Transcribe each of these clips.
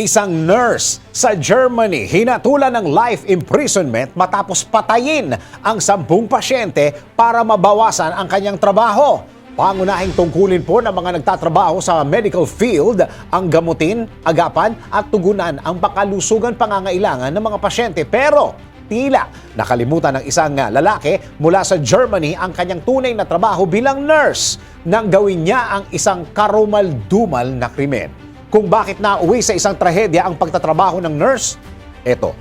Isang nurse sa Germany hinatulan ng life imprisonment matapos patayin ang sampung pasyente para mabawasan ang kanyang trabaho. Pangunahing tungkulin po ng mga nagtatrabaho sa medical field ang gamutin, agapan at tugunan ang pakalusugan pangangailangan ng mga pasyente. Pero tila nakalimutan ng isang lalaki mula sa Germany ang kanyang tunay na trabaho bilang nurse nang gawin niya ang isang karumal-dumal na krimen. Kung bakit nauwi sa isang trahedya ang pagtatrabaho ng nurse? Eto,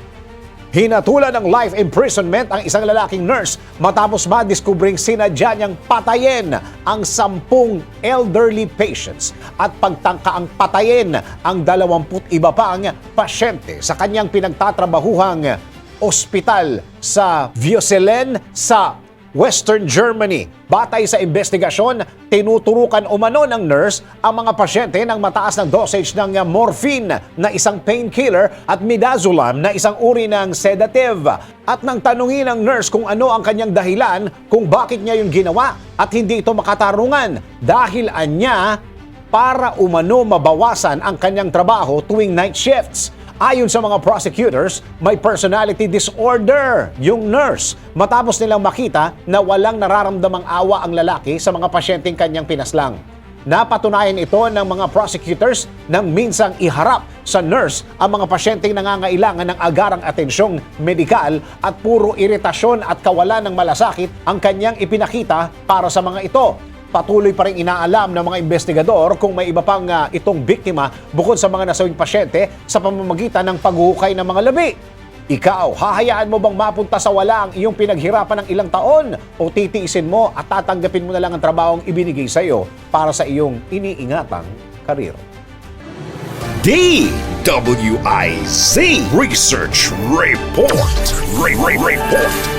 Hinatulan ng life imprisonment ang isang lalaking nurse matapos madiskubring sinadya niyang patayin ang sampung elderly patients at pagtangka ang patayin ang dalawamput iba pang pasyente sa kanyang pinagtatrabahuhang ospital sa Vioselen sa Western Germany. Batay sa investigasyon, tinuturukan umano ng nurse ang mga pasyente ng mataas na dosage ng morphine na isang painkiller at midazolam na isang uri ng sedative. At nang tanungin ng nurse kung ano ang kanyang dahilan kung bakit niya yung ginawa at hindi ito makatarungan dahil anya para umano mabawasan ang kanyang trabaho tuwing night shifts. Ayon sa mga prosecutors, may personality disorder yung nurse matapos nilang makita na walang nararamdamang awa ang lalaki sa mga pasyenteng kanyang pinaslang. Napatunayan ito ng mga prosecutors nang minsang iharap sa nurse ang mga pasyenteng nangangailangan ng agarang atensyong medikal at puro iritasyon at kawalan ng malasakit ang kanyang ipinakita para sa mga ito. Patuloy pa rin inaalam ng mga investigador kung may iba pang ah, itong biktima bukod sa mga nasawing pasyente sa pamamagitan ng paghuhukay ng mga labi. Ikaw, hahayaan mo bang mapunta sa wala ang iyong pinaghirapan ng ilang taon o titiisin mo at tatanggapin mo na lang ang trabahong ibinigay sa iyo para sa iyong iniingatang karir? DWIZ Research Report. Re- Re- Report.